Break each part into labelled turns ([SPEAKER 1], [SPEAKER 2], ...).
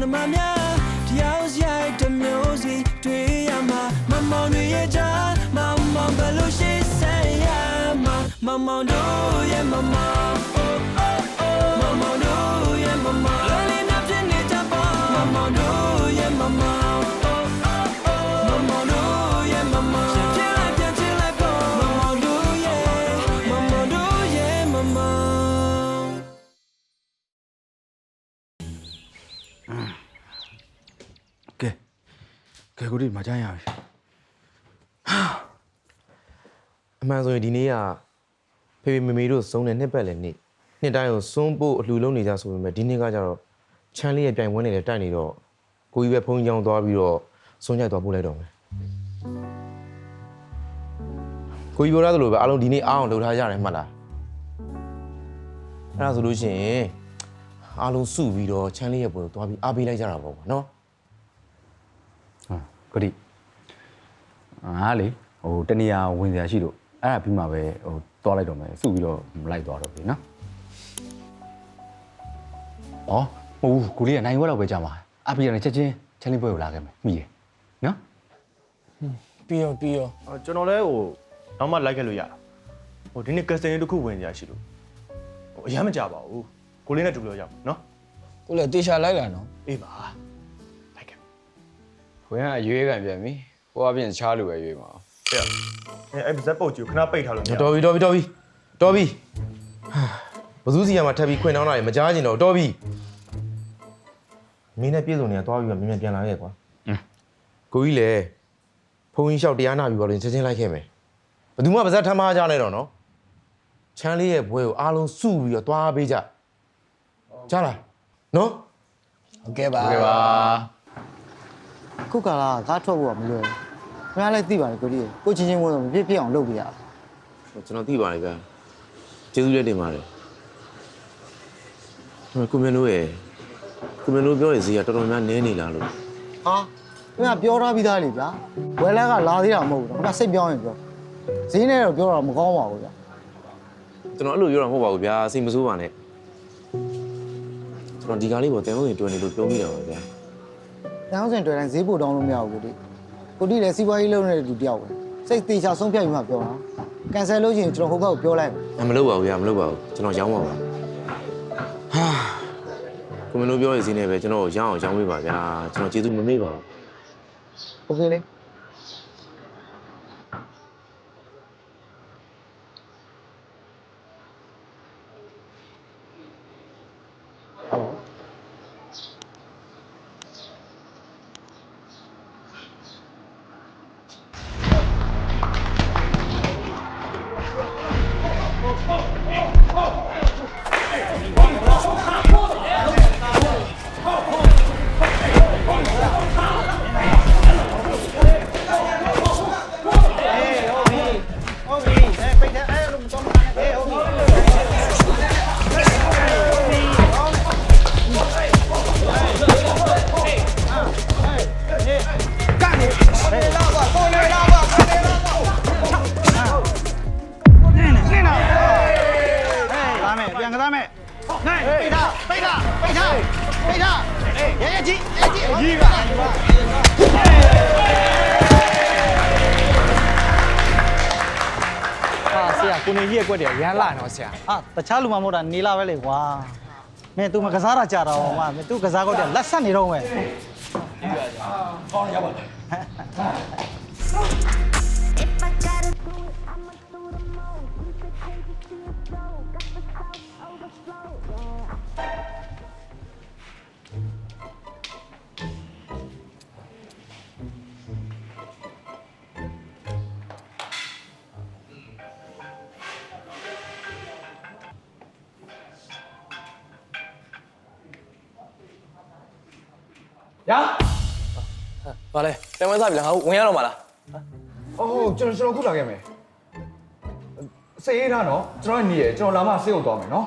[SPEAKER 1] နှမများတယောက်ရိုက်တစ်မျိုးစီတွေ့ရမှာမမောင်တွေရဲ့ကြားမမောင်ဘယ်လိုရှိဆိုင်ရမှာမမောင်တို့ရဲ့မမောင် oh oh oh မမောင်တို့ရဲ့မမောင်လောလင်းနာပြည့်နေကြပါမမောင်တို့ရဲ့မမော
[SPEAKER 2] င် ကဲကိုဒီမကြမ်းရပြီ
[SPEAKER 3] အမှန်ဆိုရင်ဒီနေ့ကဖေဖေမေမေတို့စုံတဲ့နှစ်ပတ်လည်နေ့နှစ်တိုင်းကိုစွန်းဖို့အလှူလုံးနေကြဆိုပေမဲ့ဒီနေ့ကကျတော့ချမ်းလေးရဲ့ပြိုင်ပွဲနေလေတိုက်နေတော့ကိုကြီးပဲဖုန်းကြောင်းသွားပြီးတော့စွန်းကြိုက်သွားပို့လိုက်တော့မယ်ကိုကြီးပြောရတယ်လို့ပဲအားလုံးဒီနေ့အားအောင်လုပ်ထားကြတယ်မှတ်လားအဲ့ဒါဆိုလို့ရှိရင်အားလုံးစုပြီးတော့ချမ်းလေးရဲ့ပွဲကိုသွားပြီးအားပေးလိုက်ကြတာပေါ့ကွာနော်
[SPEAKER 2] ဟာကိုဒီငါလေဟိုတနေရာဝင်စရာရှိလို့အဲ့ဒါပြီးမှပဲဟိုသွားလိုက်တော့မယ်စုပြီးတော့မလိုက်သွားတော့ပြီနော်ဩမဟုတ်ဘူးကိုလေးကနိုင်ဝက်တော့ပဲကြာမှာအဖေကလည်းချက်ချင်းချန်လင်းပွဲကိုလာခဲ့မယ်မိရနော်
[SPEAKER 4] ပြီးရောပြီးရော
[SPEAKER 5] အော်ကျွန်တော်လည်းဟိုနောက်မှလိုက်ခဲ့လို့ရတာဟိုဒီနေ့ကစတန်ရေးတစ်ခုဝင်ကြရှိလို့ဟိုအရင်မကြပါဘူးကိုလေးနဲ့တူလို့ရအောင်နော်
[SPEAKER 4] ကိုလည်းတေချာလိုက်လာနော်
[SPEAKER 5] အေးပါလိုက်ခဲ့
[SPEAKER 6] ဝင်ကအရွေးခံပြန်ပြီဟိုအပြင်ချားလူပဲရွေးမှာ
[SPEAKER 5] ပြအဲအဲ့ဇက်ပုတ်ကြီးကိုခဏပိတ်ထားလို့မရ
[SPEAKER 3] တော်ပြီတော်ပြီတော်ပြီတော်ပြီဟာဘသူစီကမှထပ်ပြီးခွင့်တောင်းတာတွေမကြားကျင်တော့တော်ပြီမင်းနဲ့ပြေစုံနေတာသွားပြီးတော့မြင်မြန်ပြန်လာခဲ့ကွာကိုကြီးလည်းဖုန်းကြီးလျှောက်တရားနာပြီးပါလို့ချက်ချင်းလိုက်ခဲ့မယ်ဘယ်သူမှပါဇက်ထမ်းမကြနဲ့တော့နော်ချမ်းလေးရဲ့ဘွဲကိုအားလုံးစုပြီးတော့သွားပေးကြကြားလားနော်
[SPEAKER 4] ဟုတ်ကဲ့ပါ
[SPEAKER 6] ဟုတ်ကဲ့ပါ
[SPEAKER 7] ခုကလာကားထွက်ဖို့ကမလွယ်ဘူးခင်ဗျားလည်းသိပါတယ်ကိုကြီးကိုချင်းချင်းဝင်တော့မဖြစ်ဖြစ်အောင်လုပ်ပြရအောင်
[SPEAKER 3] ကျွန်တော်သိပါတယ်ဗျာကျေးဇူးလည်းတင်ပါတယ်ဟိုကိုမင်းတို့ရဲ့ကိုမင်းတို့ပြောရဲ့ဈေးကတော်တော်များနည်းနေလားလို့
[SPEAKER 7] ဟာခင်ဗျားပြောထားပြီးသားလေဗျာဝယ်လက်ကလာသေးတာမဟုတ်ဘူးခင်ဗျားစိတ်ပြောင်းရင်ပြောဈေးနဲ့တော့ပြောတာမကောင်းပါဘူးဗျာ
[SPEAKER 3] ကျွန်တော်အဲ့လိုပြောတာမဟုတ်ပါဘူးဗျာစိတ်မဆိုးပါနဲ့ကျွန်တော်ဒီကားလေးပေါ်တဲဟုတ်ရင်တွယ်နေလို့ပြောမိတာပါဗျာ ။
[SPEAKER 7] တောင်းစင်တွေ့တိုင်းဈေးပို့တောင်းလို့မရဘူးကိုတိ။ကိုတိလည်းစီးပွားရေးလုပ်နေတဲ့သူတယောက်ပဲ။စိတ်သေးချာဆုံးဖြတ်ပြီးမှပြောတာ။ကန်ဆယ်လို့ရှိရင်ကျွန်တော်ဟိုဘက်ကိုပြောလိုက်မယ်။
[SPEAKER 3] မလုပ်ပါဘူးဗျာမလုပ်ပါဘူးကျွန်တော်ရောင်းပါပါ။ဟာကိုမလို့ပြောရစီနေပဲကျွန်တော်ရောင်းအောင်ရောင်းပေးပါဗျာကျွန်တော်ကျေးဇူးမမေ့ပါဘူး။
[SPEAKER 7] Okay လေး။
[SPEAKER 8] ရဲရဲကြီးရဲကြီးကြီးပါဟာဆရာကိုနေကြီးရဲ့ကွက်တယ်ရမ်းလာတော့ဆရာဟာတခြားလူမှမဟုတ်တာနေလာပဲလေကွာမင်း तू မကစားတာကြာတော့မှမင်း तू ကစားကောက်တယ်လက်ဆက်နေတော့မယ်
[SPEAKER 9] If ညာ။
[SPEAKER 4] ဘာလဲ။တန်ဝဲစားပြီလား။ငါဝင်ရတော့မလား
[SPEAKER 6] အော်ကျွန်တော်ကျွန်တော်ခုလာခဲ့မယ်စေးရတာနော်ကျွန်တော်နေရကျွန်တော်လာမှစေးကိုသွားမယ်နော်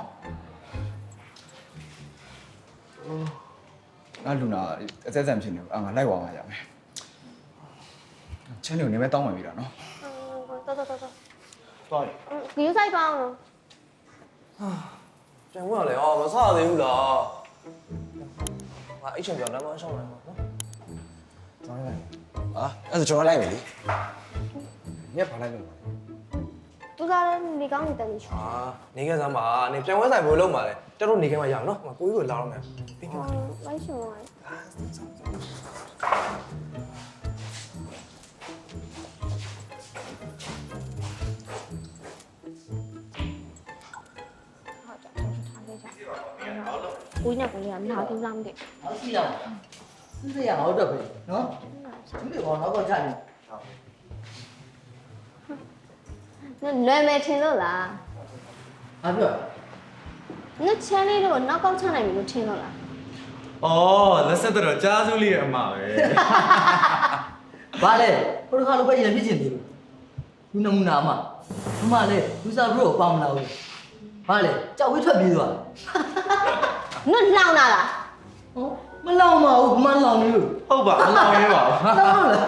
[SPEAKER 6] ငါလူနာအသက်ဆန်ဖြစ်နေအာငါလိုက်သွားမှရမယ်ချင်းလူနေမဲ့တောင်းဝင်ပြီလားနော်
[SPEAKER 9] တော်တော်တော်တော်။
[SPEAKER 5] သွားတယ်။
[SPEAKER 9] ဒီ site ပေါင်းလို့။
[SPEAKER 4] တန်ဝဲကလည်းအော်မစားသေးဘူးလား ငါအိတ်ချင်ပြောင်းလမ်းမရှောင်းလိုက်ပါနော်
[SPEAKER 6] ကျွန်တော်လိုက်
[SPEAKER 4] ဟာအဲ့ဒါကျွန်တော်လိုက်မယ်လေ
[SPEAKER 6] ညက်ဘာလိုက်လို့
[SPEAKER 9] 不သူစားလည်းနေကောင်းနေတယ်နေချော
[SPEAKER 4] အာနေခဲ့စမ်းပါနေပြန်ဝဲဆိုင်ဘယ်လိုလုပ်မှာလဲတက်တော့နေခဲ့မှရအောင်နော်ဟိုကိုကြီးကိုလာတော့မယ်ပြီးပြီ
[SPEAKER 9] လိုက်ရှင်ပါ ကိုကြီးနဲ့ကိုလေးကမလာသေးလားမသိ
[SPEAKER 10] ဟုတ်စီတော့သူစရဟုတ်တော့ပဲနော်သူတွေကတော့တော့ကြာနေ
[SPEAKER 9] ဘူးလွယ်မယ်ထင်လို့လား
[SPEAKER 10] ဟာပြော
[SPEAKER 9] နစ်ချမ်းလေးတော့နောက်ကောက်ချနိုင်ပြီလို့ထင်လို့လား
[SPEAKER 6] အော်လက်ဆက်တော့ကြားစုလေးရဲ့အမပဲ
[SPEAKER 10] ဘာလဲဟိုတစ်ခါလိုပဲရဖြစ်ချင်သေးဘူးလူနမူနာမှာဘမလဲလူစားဘရိုကိုပေါင်းမလာဘူးဘာလဲကြောက်ဝိထွက်ပြေးသွား
[SPEAKER 9] နစ်လောင်လာလား
[SPEAKER 10] ဟောမလောင်ပါဘူးဘမလောင်နေလို့
[SPEAKER 6] ဟုတ်ပါမလောင်ရဲပါဘူး
[SPEAKER 10] လောင်လား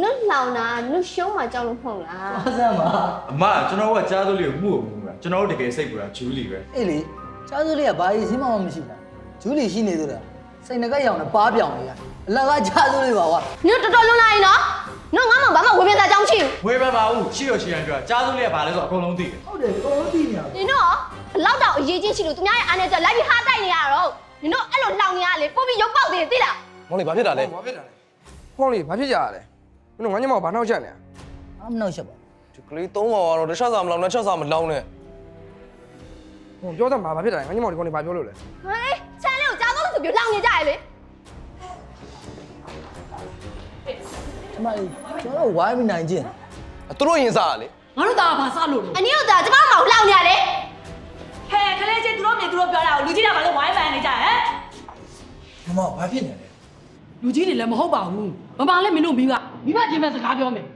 [SPEAKER 9] နစ်လောင်တာနစ်ရှုံးမှကြောက်လို့မဟုတ်လား
[SPEAKER 10] ဟာစမ်းပါ
[SPEAKER 6] အမကျွန်တော်ကကြားစုလေးကိုမှု့မှု့မှာကျွန်တော်တို့တကယ်စိတ်ပူတာဂျူလီပဲ
[SPEAKER 10] အေးလေချားစိုးလေးကဘာကြီးစီးမမမရှိတာဂျူလီရှိနေသေးတာစိတ်ငကက်ရောင်နဲ့ပါပြောင်နေရအလကချားစိုးလေးပါကွာ
[SPEAKER 9] နစ်တော်တော်လွန်လာရင်နော်နော်ငါမှဘာမှဝေပြန်တာကြောင်းရှိဘူး
[SPEAKER 6] ဝေးပါပါဦးရှိရရှိရပြောကြားစုလေးကဘာလဲဆိုတော့အကုန်လုံးသိတယ်
[SPEAKER 10] ဟုတ်တယ်အကုန်လုံးသိနေရ
[SPEAKER 9] နင်တို့ဘလောက်တောင် အရေးကြီးရှိလို့သူများရဲ့အားနဲ့ကြလိုက်ပြီးဟာတိုက်နေရတော့နင်တို့အဲ့လိုလောင်နေရလေပို့ပြီးရုပ်ပေါက်သေးတယ်သိလား
[SPEAKER 4] မောင်လေးဘာဖြစ်တာလဲ
[SPEAKER 11] ဘာဖြစ်တာလဲဟောလေဘာဖြစ်ကြရလဲမင်းတို့ငါညမောဘာနှောက်ချက်နေ
[SPEAKER 10] အမနှောက်ရှက်ပါ
[SPEAKER 4] ဒီကလေးသုံးပါတော့တစ်ချက်စာမလောင်နဲ့ချက်စာမလောင်နဲ့
[SPEAKER 11] ဟိုပြောတယ်ဘာဘာဖြစ်တာလဲငါညမောဒီကောင်နေဘာပြောလို့လဲ
[SPEAKER 9] ဟေးချမ်းလေးကိုကြားတော့ဆိုပြီးလောင်နေကြရလေ
[SPEAKER 10] ကျမလေးကျွန်တော်ဝိုင်းမနိုင်ခြင်း
[SPEAKER 4] သူတို့ရင်စားရလေ
[SPEAKER 12] ငါတို့သားကဘာစားလို့လို့
[SPEAKER 9] အနည်းတို့ကကျမတို့လောင်နေရလေ
[SPEAKER 12] ဟဲ့ခလေးချင်းသူတို့မြင်သူတို့ပြောတာကိုလူကြီးတွေကဘာလို့ဝိုင်းပန်နေကြဟဲ့
[SPEAKER 10] မမဘာဖြစ်နေလဲ
[SPEAKER 12] လူကြီးတွေလည်းမဟုတ်ပါဘူးမမလည်းမင်းတို့မိကမိမချင်းပဲစကားပြောမယ်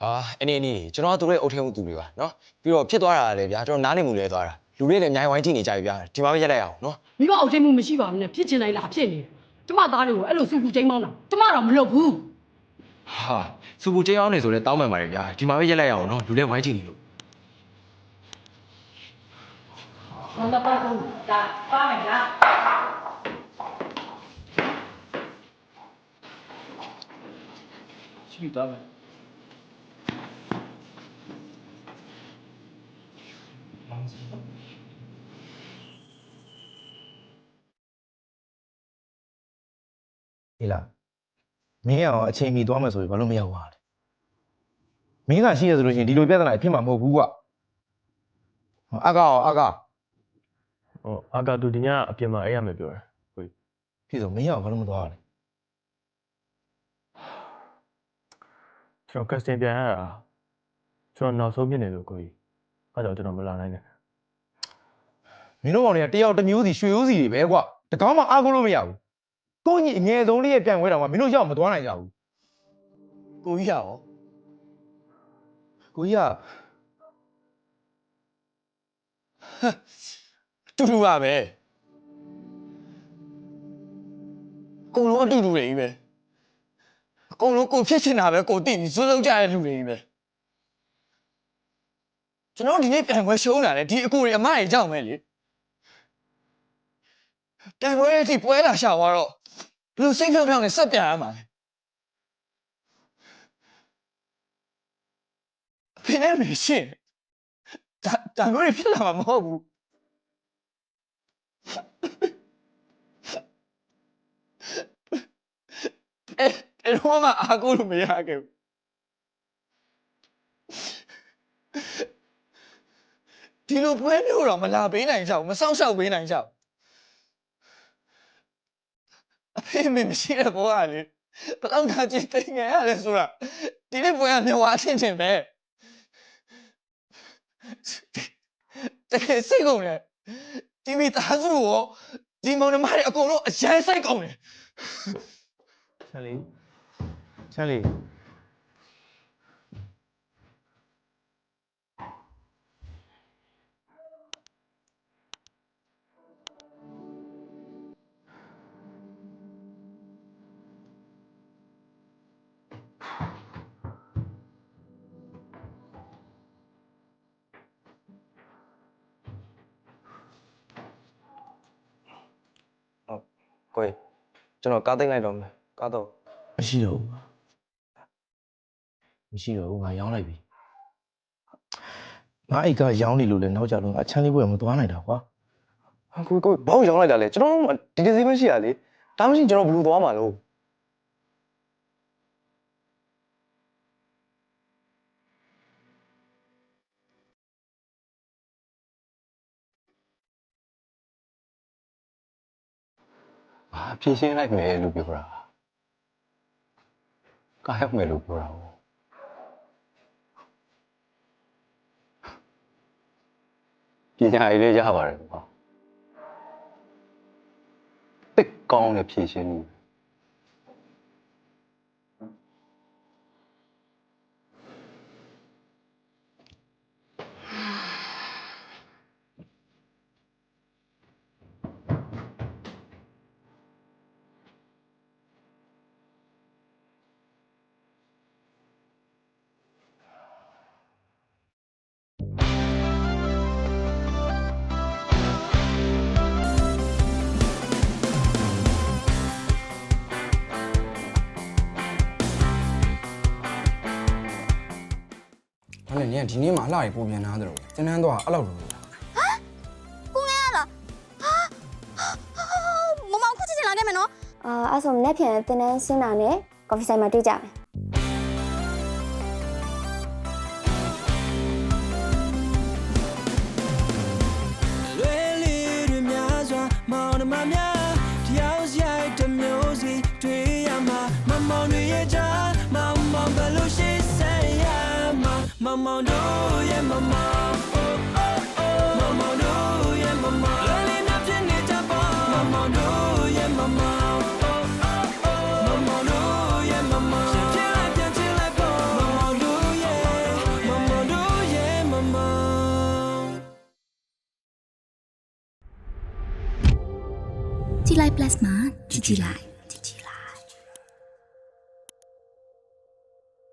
[SPEAKER 13] ဟာအနေနဲ့ကျွန်တော်ကသူတို့ရဲ့အုတ်ထဲမှုသူတွေပါနော်ပြီးတော့ဖြစ်သွားတာလည်းဗျာကျွန်တော်နားနေမှုလဲသွားတာလူတွေလည်းအများကြီးဝိုင်းထိနေကြပြီဗျာဒီမှာပဲရက်လိုက်အောင်နော်
[SPEAKER 12] မိဘအုပ်ထိပ်မှုမရှိပါဘူးနဲ့ဖြစ်ချင်လိုက်လားဖြစ်နေတယ် ကျမသားတွေကိုအဲ့လိုစူပူချင်းမောင်းတာကျမတော့မလုပ်ဘူး
[SPEAKER 13] ဟာစူပူချင်းအောင်နေဆိုလဲတောင်းပန်ပါတယ်ဗျာဒီမှာပဲရက်လိုက်အောင်နော်လူလည်းဝိုင်းထိနေလို့
[SPEAKER 12] ဘာသာပါတော့ဒါပါမယ်ဗျာ
[SPEAKER 5] ရှိသွားမယ်
[SPEAKER 3] ဟေးလားမင်းရောအချိန်မီသွားမယ်ဆိုရင်ဘာလို့မရောက်ပါလဲမင်းကရှိရဆိုလို့ရှိရင်ဒီလိုပြဿနာအဖြစ်မှာမဟုတ်ဘူးကွာဟောအကောအကော
[SPEAKER 5] ဟိုအာကာတူဒီညအပြင်မှာအဲ့ရမယ်ပြောတယ်ကိုကြီး
[SPEAKER 3] ဖြစ်ဆိုမင်းရောဘာလို့မသွားရလဲ
[SPEAKER 5] ကျွန်တော်ကတ်စတင်ပြန်ရတာကျွန်တော်နောက်ဆုံးဖြစ်နေလို့ကိုကြီးအဲ့တော့ကျွန်တော်မလာနိုင်နဲ့
[SPEAKER 3] မင်းတို့ကောင်တွေကတယောက်တစ်မျိုးစီရွှေဦးစီတွေပဲကွာတကောင်းမှအားကိုးလို့မရဘူး ကိုကြီးအငယ်ဆုံးလေးရဲ့ပြန်ဝဲတောင်မှမင်းတို့ရောက်မသွားနိုင်ကြဘူး
[SPEAKER 10] ကိုကြီးရရော
[SPEAKER 3] ကိုကြီးက
[SPEAKER 13] တူတူပါပဲအကုန်လုံးအတူတူတွေကြီးပဲအကုန်လုံးကိုဖြစ်ချင်တာပဲကိုသိပြီးစိုးစိုးကြတဲ့လူတွေကြီးပဲကျွန်တော်ဒီနေ့ပြန်ခွဲရှုံးတာလေဒီအကူတွေအမတွေကြောက်မယ်လေပြန်ခွဲအထိပွဲလာရှာသွားတော့ ဘယ်လိုစိတ်ဖြောင်းဖြောင်းနဲ့ဆက်ပြန်ရမှာလဲအဖေနဲ့မေရှင်းဒါဒါမျိုးတွေဖြစ်လာမှာမဟုတ်ဘူးအဲအဲ့တော့မှအာကိုလို့မရခဲ့ဘူးဒီလိုပွဲမျိုးတော့မလာပေးနိုင်ကြဘူးမစောင့်ရှောက်ပေးနိုင်ကြဘူး အဖေမင်းမရှိတဲ့ဘောကလေဘယ်တော့မှကြည့်သိငယ်ရလဲဆိုတာဒီနေ့ပွဲကမျက်ဝါးချင်းချင်းပဲတကယ်စိတ်ကုန်တယ်ဒီမိသားစုကိုဒီမောင်နှမတွေအကုန်လုံးအရန်စိတ်ကုန်တယ်
[SPEAKER 5] ချန်လေး
[SPEAKER 3] ချမ်းလေး
[SPEAKER 4] ကိုယ်ကျွန်တော်ကားသိမ်းလိုက်တော့မယ်ကားတော့
[SPEAKER 3] မရှိတော့ဘူးမရှိတော့ဘူးငါရောင်းလိုက်ပြီငါအိတ်ကရောင်းနေလို့လဲနောက်ကြတော့ငါအချမ်းလေးဘွယ်မသွားနိုင်တာကွာ
[SPEAKER 4] ဟာကိုကိုဘောက်ရောင်းလိုက်တာလေကျွန်တော်တို့ဒီဒီစီမရှိရလေဒါမှမရှိကျွန်တော်ဘယ်လိုသွားမှာလို့။
[SPEAKER 2] ဟာဖြည့်ရှင်းလိုက်မယ်လို့ပြောတာ။ကားရောက်မယ်လို့ပြောတာ哦။ပညာရေးလေးရပါတယ်ကွာ။တစ်ကောင်းတဲ့ဖြည့်ရှင်းမှု
[SPEAKER 11] ဒါနဲ့နင်ကဒီနေ့မှအလှရီပို့ပြန်လာတယ်လို့တင်တန်းတော့အဲ့လောက်လို့လား
[SPEAKER 9] ကိုငယ်ရလားဟာမမောင်ခုချစ်ချင်လာခဲ့မယ်နော်အာအဲ့ဆိုမနေ့ပြန်တင်တန်းဆင်းတာနဲ့ကော်ဖီဆိုင်မှာတွေ့ကြမယ်
[SPEAKER 1] မှာမမောင်တို့ရဲ့မမောင် oh, oh, oh မမောင်တို့ရဲ့မမောင်လွယ်လေးနဲ့ဖြစ်နေကြပါမမောင်တို့ရဲ့မမောင် oh, oh, oh မမောင်တို့ရဲ့မမောင်ပြန်ဖြစ်လိုက်ပြန်ဖြစ်လိုက်ပေါ့မမောင်တို့ရဲ့မမောင်တို့ရဲ့မမောင်
[SPEAKER 9] ကြည်လိုက် plus မှာကြည်ကြည်လိုက်